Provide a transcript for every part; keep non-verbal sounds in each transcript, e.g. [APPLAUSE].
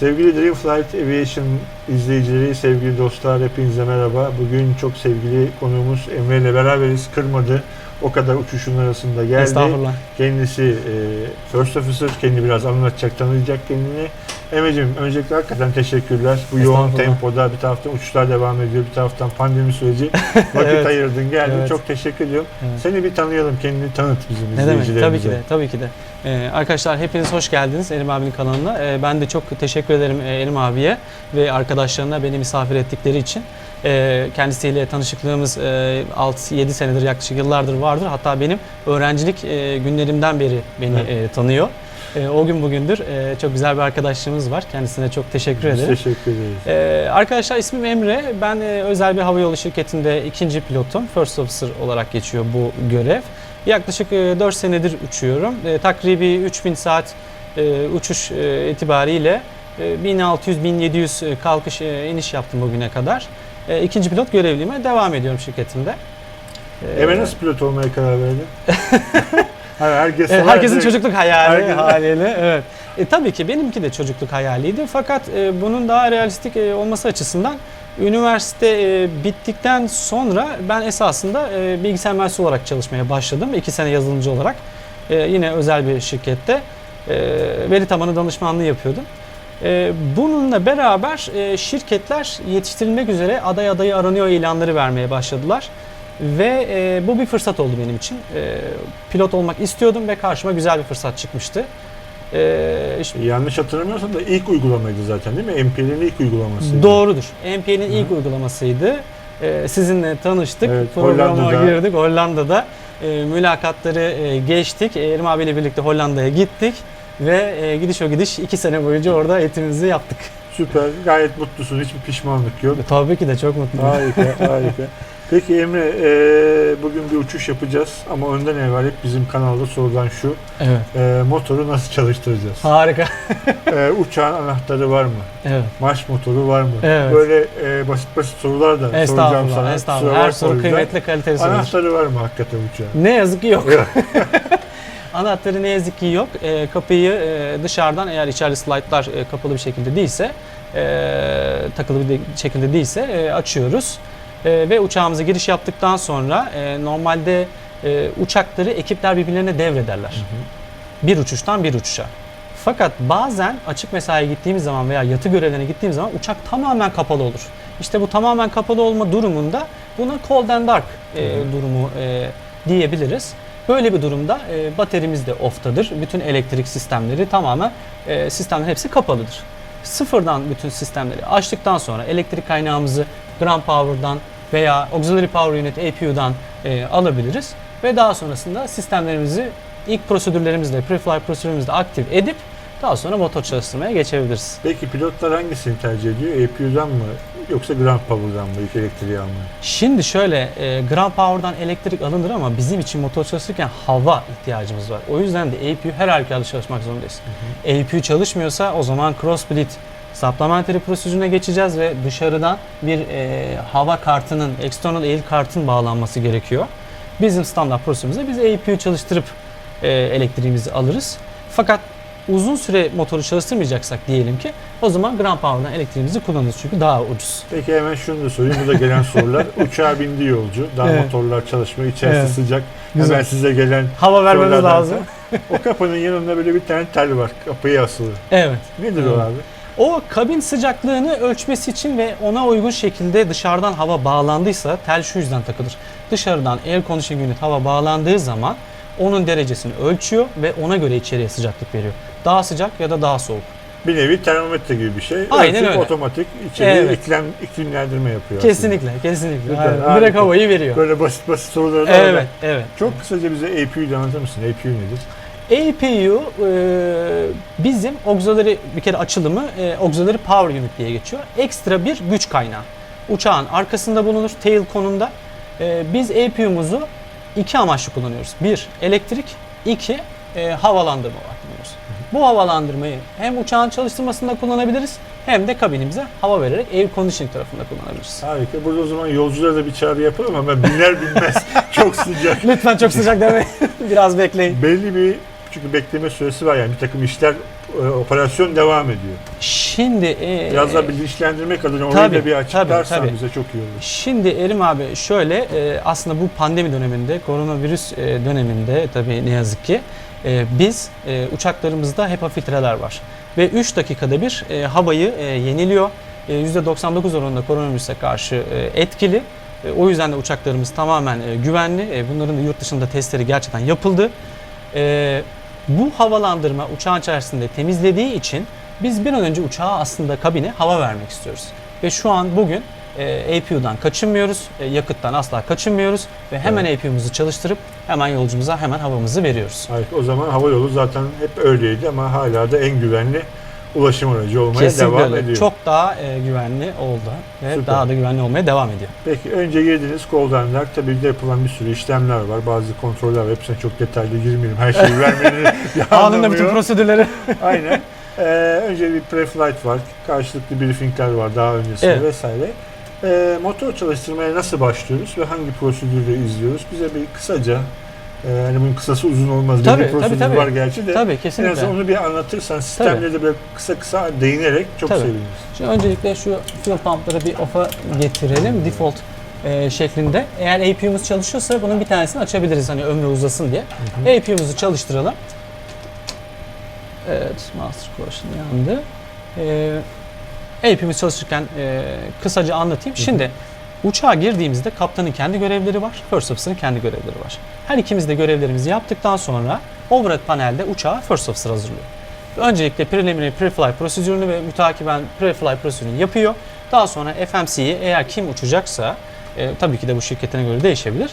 Sevgili Dreamflight Aviation izleyicileri, sevgili dostlar hepinize merhaba. Bugün çok sevgili konuğumuz Emre ile beraberiz. Kırmadı. O kadar uçuşun arasında geldi. Estağfurullah. Kendisi e, First Officer. Kendi biraz anlatacak, tanıyacak kendini. Emre'cim öncelikle hakikaten teşekkürler. Bu yoğun tempoda bir taraftan uçuşlar devam ediyor, bir taraftan pandemi süreci. [LAUGHS] Vakit Evet. ayırdın, geldin. Evet. Çok teşekkür ediyorum. Evet. Seni bir tanıyalım, kendini tanıt bizim Ne demek? izleyicilerimize. Tabii ki de, tabii ki de. Ee, arkadaşlar hepiniz hoş geldiniz Elim abinin kanalına. Ee, ben de çok teşekkür ederim Elim abiye ve arkadaşlarına beni misafir ettikleri için. Ee, kendisiyle tanışıklığımız e, 6-7 senedir yaklaşık yıllardır vardır. Hatta benim öğrencilik e, günlerimden beri beni Evet. e, tanıyor. E, o gün bugündür e, çok güzel bir arkadaşlığımız var. Kendisine çok teşekkür Biz ederim. teşekkür ederiz. Ee, arkadaşlar ismim Emre. Ben e, özel bir havayolu şirketinde ikinci pilotum. First Officer olarak geçiyor bu görev. Yaklaşık e, 4 senedir uçuyorum. E, takribi 3000 saat e, uçuş e, itibariyle e, 1600-1700 kalkış e, iniş yaptım bugüne kadar. E, ikinci pilot görevliliğime devam ediyorum şirketimde. E, Emre nasıl pilot olmaya karar verdin? [LAUGHS] Herkes e, sorar herkesin direkt. çocukluk hayali Herkes- haliyle. Evet. E, tabii ki benimki de çocukluk hayaliydi. Fakat e, bunun daha realistik e, olması açısından üniversite e, bittikten sonra ben esasında e, bilgisayar mühendisi olarak çalışmaya başladım. İki sene yazılımcı olarak. E, yine özel bir şirkette e, veri tabanı danışmanlığı yapıyordum. E, bununla beraber e, şirketler yetiştirilmek üzere aday adayı aranıyor ilanları vermeye başladılar. Ve e, bu bir fırsat oldu benim için. E, pilot olmak istiyordum ve karşıma güzel bir fırsat çıkmıştı. E, işte Yanlış hatırlamıyorsam da ilk uygulamaydı zaten değil mi? MP'nin ilk uygulamasıydı. Doğrudur. MP'nin ilk uygulamasıydı. Ee, sizinle tanıştık. Evet, Programa Hollanda'da. girdik. Hollanda'da e, mülakatları e, geçtik. E, Erim abiyle birlikte Hollanda'ya gittik. Ve e, gidiş o gidiş iki sene boyunca orada eğitimimizi yaptık. Süper. Gayet mutlusun. Hiçbir pişmanlık yok. Tabii ki de çok mutluyum. Harika, harika. [LAUGHS] Peki Emre, e, bugün bir uçuş yapacağız ama önden evvel hep bizim kanalda sorulan şu, Evet. e, motoru nasıl çalıştıracağız? Harika. E, uçağın anahtarı var mı? Evet. Marş motoru var mı? Evet. Böyle e, basit basit sorular da soracağım sana. Estağfurullah. Her soru kıymetli kaliteli sorudur. Anahtarı var mı hakikaten uçağın? Ne yazık ki yok. Yok. [LAUGHS] Anahtarı ne yazık ki yok. E, kapıyı e, dışarıdan eğer içeride slaytlar e, kapalı bir şekilde değilse, e, takılı bir de- şekilde değilse e, açıyoruz. E, ve uçağımıza giriş yaptıktan sonra e, normalde e, uçakları ekipler birbirlerine devrederler. Bir uçuştan bir uçuşa. Fakat bazen açık mesaiye gittiğimiz zaman veya yatı görevlerine gittiğimiz zaman uçak tamamen kapalı olur. İşte bu tamamen kapalı olma durumunda buna cold and dark e, Hı hı. durumu e, diyebiliriz. Böyle bir durumda e, baterimiz de off'tadır. Bütün elektrik sistemleri tamamen e, sistemlerin hepsi kapalıdır. Sıfırdan bütün sistemleri açtıktan sonra elektrik kaynağımızı ground power'dan veya auxiliary power unit APU'dan e, alabiliriz ve daha sonrasında sistemlerimizi ilk prosedürlerimizle, pre-flight prosedürlerimizle aktif edip daha sonra motor çalıştırmaya geçebiliriz. Peki pilotlar hangisini tercih ediyor? APU'dan mı yoksa ground power'dan mı ilk elektriği almayı? Şimdi şöyle, e, ground power'dan elektrik alınır ama bizim için motor çalışırken hava ihtiyacımız var. O yüzden de APU her halükarda çalışmak zorundayız. APU çalışmıyorsa o zaman cross split supplementary prosedürüne geçeceğiz ve dışarıdan bir e, hava kartının, external air kartın bağlanması gerekiyor. Bizim standart prosedürümüzde biz APU çalıştırıp e, elektriğimizi alırız. Fakat uzun süre motoru çalıştırmayacaksak diyelim ki o zaman ground power'dan elektriğimizi kullanırız çünkü daha ucuz. Peki hemen şunu da sorayım. Bu da gelen sorular. [LAUGHS] Uçağa bindi yolcu. Daha Evet. motorlar çalışmıyor. İçerisi Evet. sıcak. Güzel. Hemen size gelen Hava vermemiz lazım. O kapının yanında böyle bir tane tel var. Kapıya asılı. Evet. Nedir o Evet. abi? O kabin sıcaklığını ölçmesi için ve ona uygun şekilde dışarıdan hava bağlandıysa tel şu yüzden takılır. Dışarıdan air conditioning unit hava bağlandığı zaman onun derecesini ölçüyor ve ona göre içeriye sıcaklık veriyor. Daha sıcak ya da daha soğuk. Bir nevi termometre gibi bir şey. Aynen Ölçüp öyle. otomatik içeriye Evet. iklim, iklimlendirme yapıyor. aslında. Kesinlikle, kesinlikle. Güzel, Aynen. Direkt havayı veriyor. Böyle basit basit soruları da Evet, var. evet. Çok kısaca bize APU'yu anlatır mısın? APU nedir? APU e, bizim auxiliary bir kere açılımı e, auxiliary power unit diye geçiyor. Ekstra bir güç kaynağı. Uçağın arkasında bulunur, tail konumda. E, biz APU'muzu iki amaçlı kullanıyoruz. Bir, elektrik. iki e, havalandırma olarak kullanıyoruz. Bu havalandırmayı hem uçağın çalıştırmasında kullanabiliriz hem de kabinimize hava vererek air conditioning tarafında kullanabiliriz. Harika. Burada o zaman yolculara da bir çağrı yapalım ama ben binler binmez [LAUGHS] çok sıcak. Lütfen çok sıcak demeyin. [LAUGHS] Biraz bekleyin. Belli bir çünkü bekleme süresi var yani bir takım işler e, operasyon devam ediyor. Şimdi e, Biraz daha bilinçlendirmek adına orayı tabii, da bir açıklarsan tabii, tabii. bize çok iyi olur. Şimdi Erim abi şöyle e, aslında bu pandemi döneminde, koronavirüs e, döneminde tabii ne yazık ki e, biz e, uçaklarımızda HEPA filtreler var. Ve 3 dakikada bir e, havayı e, yeniliyor. E, %99 oranında koronavirüse karşı e, etkili. E, o yüzden de uçaklarımız tamamen e, güvenli. E, bunların da yurt dışında testleri gerçekten yapıldı. E, bu havalandırma uçağın içerisinde temizlediği için biz bir an önce uçağa aslında kabine hava vermek istiyoruz. Ve şu an bugün e, APU'dan kaçınmıyoruz, e, yakıttan asla kaçınmıyoruz ve hemen APU'muzu çalıştırıp hemen yolcumuza hemen havamızı veriyoruz. Harika. O zaman hava yolu zaten hep öyleydi ama hala da en güvenli ulaşım aracı olmaya Kesinlikle devam öyle. ediyor. Çok daha e, güvenli oldu ve Süper. daha da güvenli olmaya devam ediyor. Peki önce girdiğiniz koldanlar tabii de yapılan bir sürü işlemler var. Bazı kontroller. Hepsine çok detaylı girmeyelim. Her şeyi [LAUGHS] vermenin Anında bütün prosedürleri [LAUGHS] Aynen. Ee, önce bir pre-flight var. Karşılıklı briefingler var daha öncesinde Evet. vesaire. Ee, motor çalıştırmaya nasıl başlıyoruz ve hangi prosedürü izliyoruz? Bize bir kısaca e, hani bunun kısası uzun olmaz. Tabii, bir prosedür tabii, tabii. var gerçi de. tabii kesinlikle. azından onu bir anlatırsan sistemleri de böyle kısa kısa değinerek çok Tabii. seviniriz. Şimdi öncelikle şu fuel pump'ları bir off'a getirelim default e, şeklinde. Eğer APU'muz çalışıyorsa bunun bir tanesini açabiliriz hani ömrü uzasın diye. APU'muzu çalıştıralım. Evet, master quotient yandı. Ee, APU'muz çalışırken e, kısaca anlatayım. Şimdi uçağa girdiğimizde kaptanın kendi görevleri var, first officer'ın kendi görevleri var. Her ikimiz de görevlerimizi yaptıktan sonra overhead panelde uçağı first officer hazırlıyor. Öncelikle preliminary pre-flight prosedürünü ve mütakiben pre-flight prosedürünü yapıyor. Daha sonra FMC'yi eğer kim uçacaksa, e, tabii ki de bu şirketine göre değişebilir,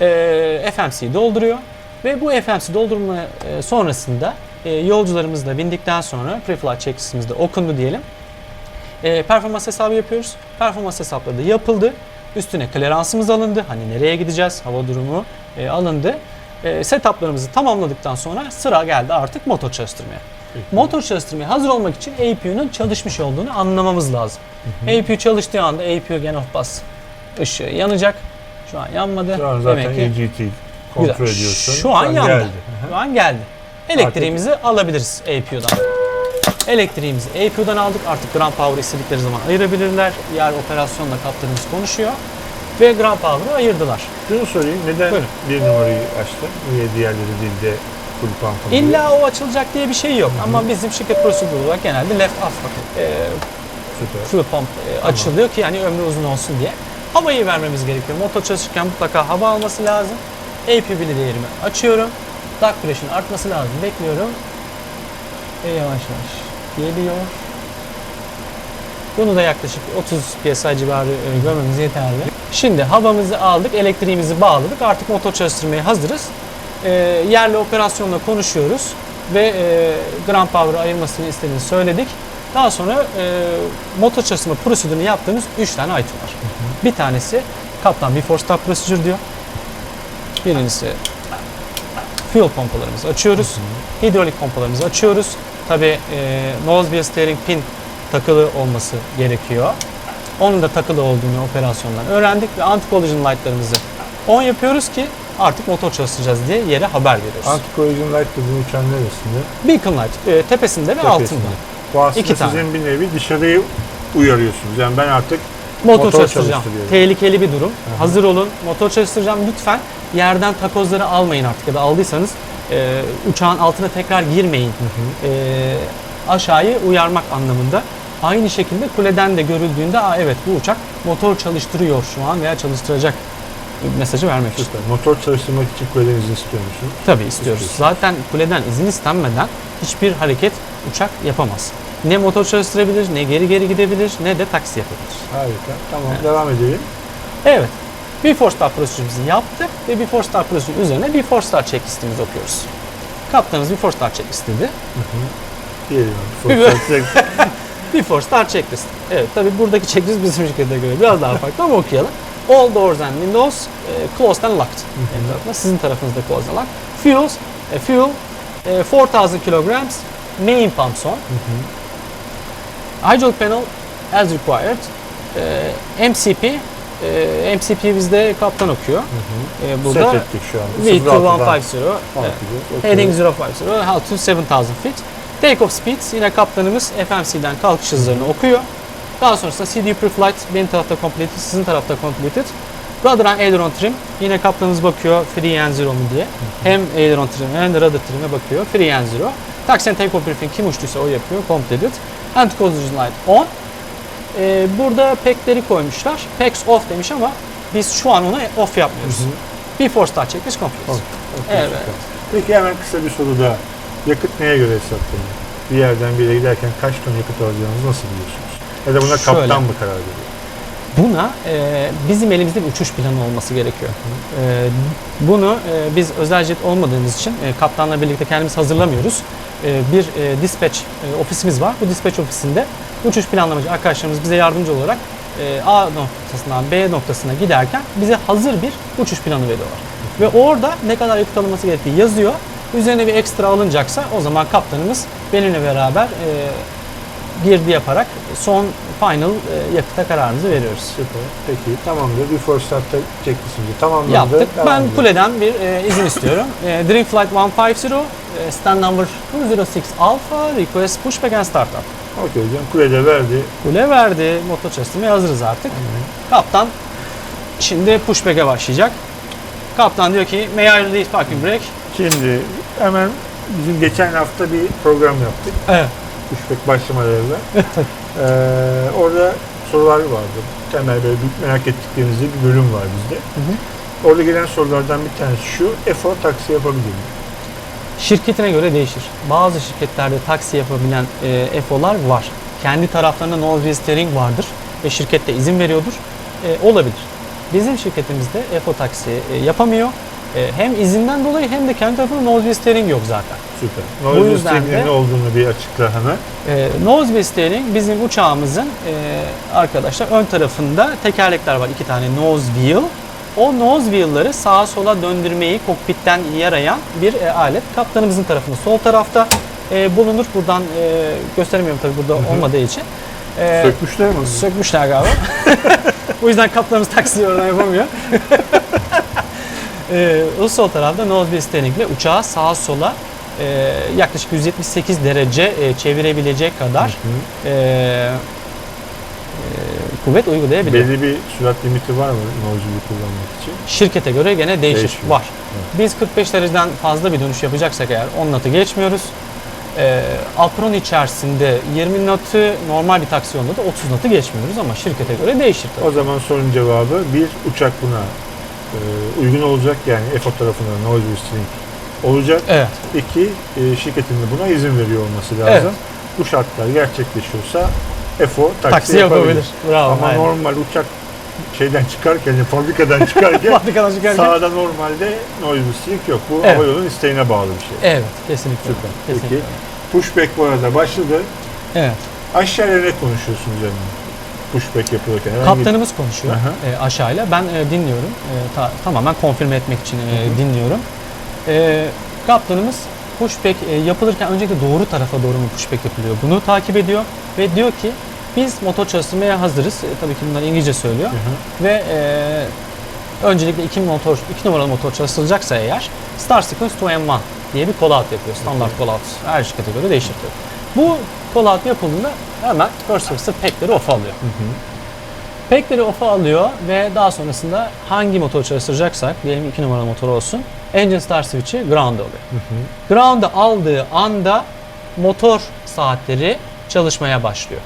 e, FMC'yi dolduruyor. Ve bu FMC doldurma e, sonrasında e, yolcularımız da bindikten sonra pre-flight checklistimiz de okundu diyelim. E, performans hesabı yapıyoruz. Performans hesapları da yapıldı. Üstüne kleransımız alındı. Hani nereye gideceğiz? Hava durumu e, alındı. E, setuplarımızı tamamladıktan sonra sıra geldi artık motor çalıştırmaya. Motor çalıştırmaya hazır olmak için APU'nun çalışmış olduğunu anlamamız lazım. APU çalıştığı anda APU gen off bus ışığı yanacak. Şu an yanmadı. Şu an zaten Demek ki EGT kontrol Güzel. ediyorsun. Şu an yandı. geldi. Şu an geldi. Elektriğimizi alabiliriz APU'dan. Elektriğimizi APU'dan aldık. Artık ground power istedikleri zaman ayırabilirler. Yer operasyonla kaptanımız konuşuyor. Ve ground power'ı ayırdılar. Şunu sorayım. Neden Buyurun. bir numarayı açtın? Niye diğerleri değil de full pump'ın? İlla o açılacak diye bir şey yok. Ama bizim şirket prosedürü olarak genelde left off e, Süper. fuel pump e, açılıyor ki yani ömrü uzun olsun diye. Havayı vermemiz gerekiyor. Motor çalışırken mutlaka hava alması lazım. AP bili değerimi açıyorum. Duct pressure'ın artması lazım. Bekliyorum. Ve yavaş yavaş geliyor. Bunu da yaklaşık 30 psi civarı e, görmemiz yeterli. Şimdi havamızı aldık, elektriğimizi bağladık. Artık motor çalıştırmaya hazırız. E, yerli operasyonla konuşuyoruz ve e, ground power'ı ayırmasını istediğini söyledik. Daha sonra e, motor çalıştırma prosedürünü yaptığımız 3 tane item var. Bir tanesi kaptan before start procedure diyor. Birincisi fuel pompalarımızı açıyoruz. Hidrolik pompalarımızı açıyoruz. Tabi e, nose wheel steering pin takılı olması gerekiyor. Onun da takılı olduğunu operasyondan öğrendik ve anti-collision light'larımızı on yapıyoruz ki artık motor çalıştıracağız diye yere haber veriyoruz. Anti-collision light dediğin uçağın neresinde? Beacon light e, tepesinde ve Tepesinde. altında. Bu aslında İki tane. sizin bir nevi dışarıyı uyarıyorsunuz. Yani ben artık Motor, Motor çalıştıracağım. Tehlikeli bir durum. Aha. Hazır olun. Motor çalıştıracağım. Lütfen yerden takozları almayın artık ya da aldıysanız e, uçağın altına tekrar girmeyin. E, aşağıyı uyarmak anlamında. Aynı şekilde kuleden de görüldüğünde Aa, evet bu uçak motor çalıştırıyor şu an veya çalıştıracak mesajı vermek için. süper. Motor çalıştırmak için kuleden izin istiyor musunuz? Tabii istiyoruz. İstiyorsun. Zaten kuleden izin istenmeden hiçbir hareket uçak yapamaz. Ne motor çalıştırabilir, ne geri geri gidebilir, ne de taksi yapabilir. Harika. Tamam Evet. devam edelim. Evet. Before start prosedürümüzü yaptık ve before start prosedürü üzerine before start checklistimizi okuyoruz. Kaptanımız before start checklist dedi. Diyelim. Bir- abi. Before start checklist. Evet tabi buradaki checklist bizim şirkete göre biraz daha farklı ama okuyalım. All doors and windows e, closed and locked. Sizin tarafınızda closed and locked. Fuels, e, fuel e, 4000 kilograms, main pumps on. Hydraulic panel as required. E, MCP, e, MCP bizde kaptan okuyor. E, Set burada ettik şu an. V2150. Bakacağız. Evet. Okey. Heading 050, how to 7000 feet. Take-off speeds yine kaptanımız FMC'den kalkış hızlarını okuyor. Daha sonrasında CD Preflight benim tarafta completed, sizin tarafta completed. Rudder and aileron trim yine kaptanımız bakıyor free and zero mu diye. Hem aileron trim hem de rudder trim'e bakıyor free and zero. Taxi and take-off briefing kim uçtuysa o yapıyor completed. Anti-collision light on. Ee, burada pekleri koymuşlar. Packs off demiş ama biz şu an onu off yapmıyoruz. Before start checklist complete. Off. Evet. Peki hemen kısa bir soru daha. Yakıt neye göre hesaplanıyor? Bir yerden bir yere giderken kaç ton yakıt alacağınızı nasıl biliyorsunuz? Ya da buna Şöyle. kaptan mı karar veriyor? Buna e, bizim elimizde bir uçuş planı olması gerekiyor. E, bunu e, biz özel jet olmadığımız için e, kaptanla birlikte kendimiz hazırlamıyoruz. E, bir e, dispatch e, ofisimiz var. Bu dispatch ofisinde uçuş planlamacı arkadaşlarımız bize yardımcı olarak e, A noktasından B noktasına giderken bize hazır bir uçuş planı veriyorlar. Ve orada ne kadar yakıt alınması gerektiği yazıyor. Üzerine bir ekstra alınacaksa o zaman kaptanımız benimle beraber e, girdi yaparak son final e, yakıta kararımızı veriyoruz. Süper. Peki tamamdır. Before start'ta checklistimizi tamamladı. Yaptık. Devam Ben edelim. kuleden bir e, izin istiyorum. E, Dream Flight 150, e, stand number 206 Alpha, request pushback and startup. Okey hocam. Kulede verdi. Kule verdi, motor çalıştırmaya hazırız artık. Kaptan şimdi pushback'e başlayacak. Kaptan diyor ki, may I release parking brake? Şimdi hemen bizim geçen hafta bir program yaptık. Evet. Pushback başlamadan evvel. [LAUGHS] ee, orada sorular vardı. Temel böyle bir merak ettikleriniz bir bölüm var bizde. Orada gelen sorulardan bir tanesi şu. EFO taksi yapabilir mi? Şirketine göre değişir. Bazı şirketlerde taksi yapabilen e, FO'lar var. Kendi taraflarında no registering vardır ve şirket de izin veriyordur. E, olabilir. Bizim şirketimizde FO taksi e, yapamıyor. E, hem izinden dolayı hem de kendi tarafında no registering yok zaten. Süper. Restrict'in de- ne olduğunu bir açıkla hemen. E, nose registering bizim uçağımızın e, arkadaşlar ön tarafında tekerlekler var. iki tane nose wheel. O nose wheel'ları sağa sola döndürmeyi kokpitten yarayan bir e, alet. Kaptanımızın tarafında sol tarafta e, bulunur. Buradan e, gösteremiyorum tabii burada hı. olmadığı için. E, Sökmüşler mi? sökmüşler galiba. [LAUGHS] o yüzden kaptanımız taksiyi oradan yapamıyor. e, o sol tarafta nose wheel steering ile uçağı sağa sola e, yaklaşık 178 derece e, çevirebilecek kadar e, e, kuvvet uygulayabiliyor. Belli bir sürat limiti var mı Noise'yu kullanmak için? Şirkete göre gene değişir. Değişiyor. Var. Biz 45 dereceden fazla bir dönüş yapacaksak eğer 10 knot'u geçmiyoruz. E, apron içerisinde 20 knot'u normal bir taksi yolunda da 30 knot'u geçmiyoruz ama şirkete göre değişir tabii. O zaman sorunun cevabı bir uçak buna e, uygun olacak yani EFO tarafından noise restricting olacak. Evet. İki e, şirketin de buna izin veriyor olması lazım. Evet. Bu şartlar gerçekleşiyorsa EFO taksi, Taksi yapabilir. yapabilir. Bravo. Ama aynen. normal uçak şeyden çıkarken, fabrikadan çıkarken [LAUGHS] Fabrikadan çıkarken. sahada normalde noise restricting yok. Bu Evet. hava yolunun isteğine bağlı bir şey. Evet, kesinlikle. Süper. Kesinlikle. Peki. Pushback bu arada başladı. Evet. Aşağıya ne konuşuyorsunuz yani? Pushback yapılırken. Herhangi- Kaptanımız konuşuyor Aha. e, aşağıyla. Ben e, dinliyorum. E, ta- tamamen konfirme etmek için e, dinliyorum. E, kaptanımız pushback e, yapılırken öncelikle doğru tarafa doğru mu pushback yapılıyor? Bunu takip ediyor ve diyor ki biz motor çalıştırmaya hazırız. E, tabii ki bunları İngilizce söylüyor. Hı hı. Ve e, öncelikle iki motor, iki numaralı motor çalıştırılacaksa eğer Star Sequence 2M1 diye bir call out yapıyor. Standart call out. Her şirkete göre değişir tabii. Bu call out yapıldığında hemen First Officer pack'leri off alıyor. Pack'leri off'a alıyor ve daha sonrasında hangi motor çalıştıracaksak, diyelim 2 numaralı motor olsun, engine start switch'i ground alıyor. Ground'a aldığı anda motor saatleri çalışmaya başlıyor.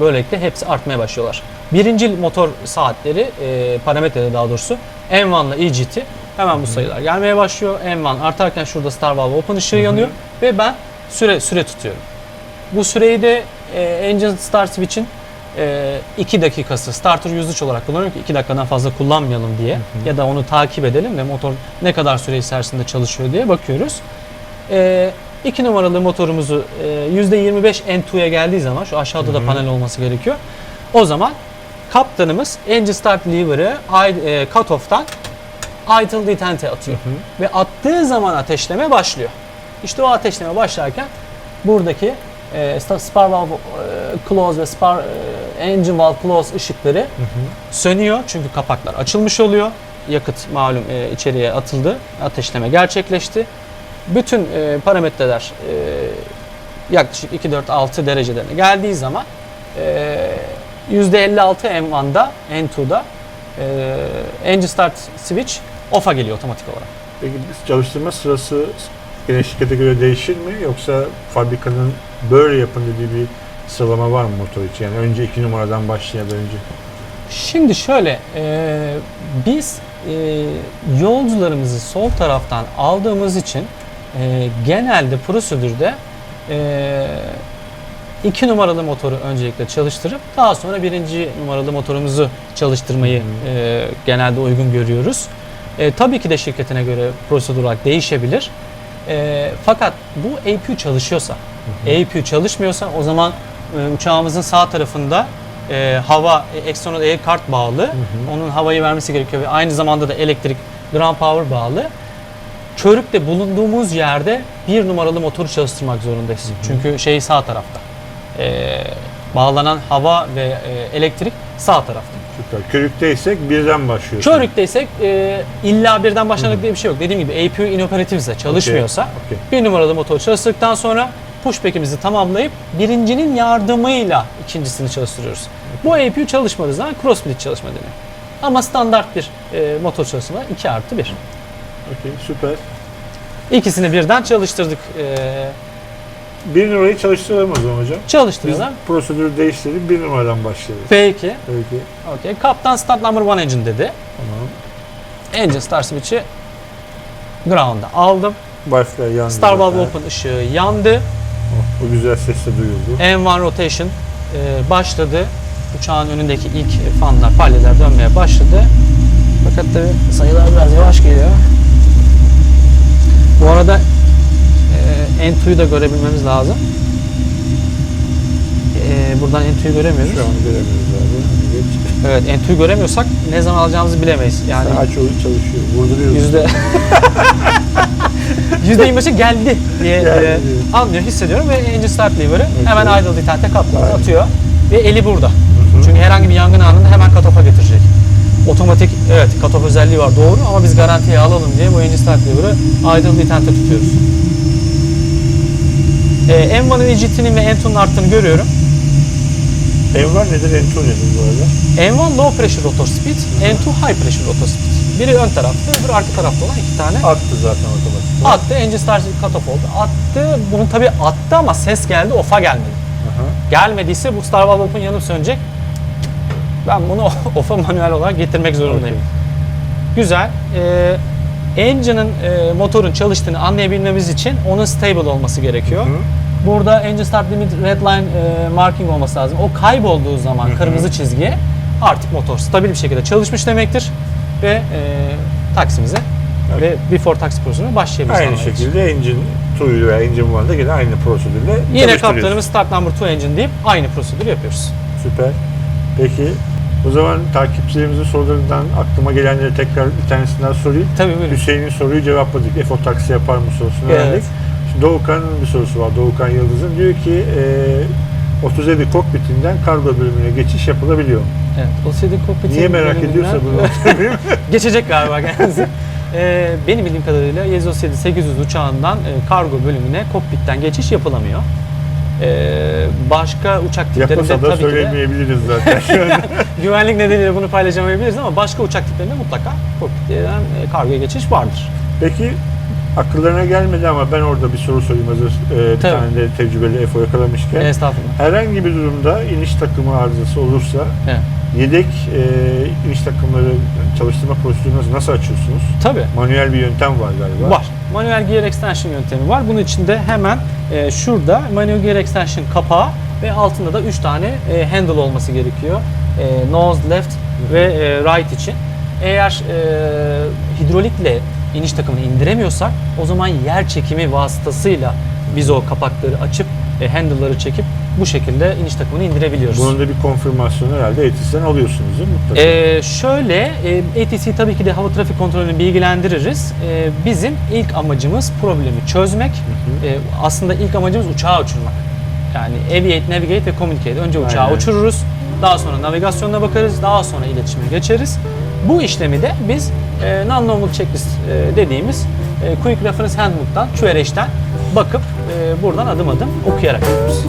Böylelikle hepsi artmaya başlıyorlar. Birinci motor saatleri, e, parametreleri daha doğrusu M1 ile EGT hemen bu sayılar gelmeye başlıyor. M1 artarken şurada star valve open ışığı yanıyor ve ben süre süre tutuyorum. Bu süreyi de e, engine start switch'in 2 dakikası starter usage olarak kullanıyorum ki 2 dakikadan fazla kullanmayalım diye ya da onu takip edelim ve motor ne kadar süre içerisinde çalışıyor diye bakıyoruz. 2 numaralı motorumuzu e, %25 N2'ya geldiği zaman şu aşağıda da Hı hı. panel olması gerekiyor. O zaman kaptanımız engine start lever'ı e, cut-off'tan idle detente atıyor. Ve attığı zaman ateşleme başlıyor. İşte o ateşleme başlarken buradaki e, spar valve e, close ve spar e, engine valve close ışıkları sönüyor çünkü kapaklar açılmış oluyor. Yakıt malum e, içeriye atıldı. Ateşleme gerçekleşti. Bütün e, parametreler e, yaklaşık 2-4-6 derecelerine geldiği zaman e, %56 M1'da, N2'da e, engine start switch off'a geliyor otomatik olarak. Peki çalıştırma sırası gene şirkete göre değişir mi? Yoksa fabrikanın böyle yapın dediği bir sıralama var mı motor için? Yani önce iki numaradan başlayan ya da önce. Şimdi şöyle, e, biz e, yolcularımızı sol taraftan aldığımız için e, genelde prosedürde e, iki numaralı motoru öncelikle çalıştırıp daha sonra birinci numaralı motorumuzu çalıştırmayı e, genelde uygun görüyoruz. E, tabii ki de şirketine göre prosedür olarak değişebilir. E, fakat bu APU çalışıyorsa, APU çalışmıyorsa o zaman e, uçağımızın sağ tarafında e, hava, e, external air card bağlı. Onun havayı vermesi gerekiyor ve aynı zamanda da elektrik ground power bağlı. Körük'te bulunduğumuz yerde bir numaralı motoru çalıştırmak zorundayız. Çünkü şey sağ tarafta. E, bağlanan hava ve e, elektrik sağ tarafta. Süper. Körükteysek birden başlıyor. Körük'teysek e, illa birden başladık diye bir şey yok. Dediğim gibi APU inoperatifse çalışmıyorsa Okey. bir numaralı motor çalıştırdıktan sonra pushback'imizi tamamlayıp birincinin yardımıyla ikincisini çalıştırıyoruz. Bu APU çalışmadığı zaman crossbreed çalışma deniyor. Ama standart bir e, motor çalışma 2 artı 1. Okey, süper. İkisini birden çalıştırdık. E, Bir numarayı çalıştıralım o zaman hocam. Biz çalıştıralım. prosedürü değiştirip bir numaradan başlayalım. Peki. Peki. Okay. Kaptan start number one engine dedi. Tamam. Engine start switch'i ground'a aldım. Başlar yandı. Star valve zaten. open ışığı yandı. Oh, o güzel ses de duyuldu. M1 rotation e, başladı. Uçağın önündeki ilk fanlar, palyeler dönmeye başladı. Fakat tabi sayılar biraz yavaş geliyor. Bu arada e, N2'yu da görebilmemiz lazım. E, buradan N2'yu göremiyoruz. Şu an göremiyoruz abi. Geç. Evet, N2'yu göremiyorsak ne zaman alacağımızı bilemeyiz. Yani o çalışıyor. Vurduruyoruz. yüzde [LAUGHS] yüzde yirmi beşi geldi diye e, anlıyor, hissediyorum ve engine start lever'ı Okey. hemen idle detente Aynen. atıyor ve eli burada. hı. Çünkü herhangi bir yangın anında hemen cut-off'a getirecek. Otomatik evet cut-off özelliği var doğru ama biz garantiye alalım diye bu engine start lever'ı idle detente tutuyoruz. E, M1'ın EGT'nin ve M2'nun arttığını görüyorum. Envar nedir? Entu nedir bu arada? M1 low pressure rotor speed, M2 high pressure rotor speed. Biri ön tarafta, öbürü arka tarafta olan iki tane Attı zaten otomatik. Attı, engine start cut off oldu. Attı, bunu tabi attı ama ses geldi, off'a gelmedi. Aha. Gelmediyse bu Star Open yanıp sönecek. Ben bunu [LAUGHS] off'a manuel olarak getirmek zorundayım. Okey. Güzel. Ee, engine'ın, e, motorun çalıştığını anlayabilmemiz için onun stable olması gerekiyor. Hı. Burada engine start limit red line e, marking olması lazım. O kaybolduğu zaman Hı hı. kırmızı çizgi artık motor stabil bir şekilde çalışmış demektir. Ve e, taksimize ve before taksi prosedürüne başlayabiliriz. Aynı anlamak için. şekilde engine 2 veya engine 1'da gene aynı prosedürle Yine kaptanımız start number 2 engine deyip aynı prosedürü yapıyoruz. Süper. Peki o zaman takipçilerimizin sorularından aklıma gelenleri tekrar bir tanesinden sorayım. Tabii buyurun. Hüseyin'in soruyu cevapladık. EFO taksi yapar mı sorusunu Evet. verdik. Şimdi Doğukan'ın bir sorusu var. Doğukan Yıldız'ın. Diyor ki e, 37 kokpitinden kargo bölümüne geçiş yapılabiliyor. Evet. O CD cockpit'in Niye merak bölümünden- ediyorsa bunu [LAUGHS] Geçecek galiba kendisi. Ee, benim bildiğim kadarıyla 737 800 uçağından e, kargo bölümüne kokpitten geçiş yapılamıyor. Ee, başka uçak tiplerinde Yapasa da tabii ki de söylemeyebiliriz zaten [LAUGHS] güvenlik nedeniyle bunu paylaşamayabiliriz ama başka uçak tiplerinde mutlaka kokpitten e, kargoya geçiş vardır. Peki akıllarına gelmedi ama ben orada bir soru sorayım hazır e, bir Tabii. tane de tecrübeli EFO yakalamışken. Estağfurullah. Herhangi bir durumda iniş takımı arızası olursa Evet. yedek e, iniş takımları çalıştırma prosedürünü nasıl, nasıl açıyorsunuz? Tabii. Manuel bir yöntem var galiba. Var. Manuel Gear Extension yöntemi var. Bunun içinde hemen e, şurada Manuel Gear Extension kapağı ve altında da 3 tane e, handle olması gerekiyor. E, nose, left ve e, right için. Eğer e, hidrolikle iniş takımını indiremiyorsak o zaman yer çekimi vasıtasıyla biz o kapakları açıp e, handle'ları çekip bu şekilde iniş takımını indirebiliyoruz. Bunun da bir konfirmasyonu herhalde etisyen alıyorsunuz değil mi? Mutlaka. Ee, şöyle, e, tabii ki de hava trafik kontrolünü bilgilendiririz. Ee, bizim ilk amacımız problemi çözmek. hı. Ee, aslında ilk amacımız uçağı uçurmak. Yani aviate, navigate ve communicate. Önce uçağı Aynen. uçururuz, daha sonra navigasyonuna bakarız, daha sonra iletişime geçeriz. Bu işlemi de biz e, non-normal checklist e, dediğimiz e, Quick Reference Handbook'tan, QRH'ten bakıp e, buradan adım adım okuyarak gidiyoruz.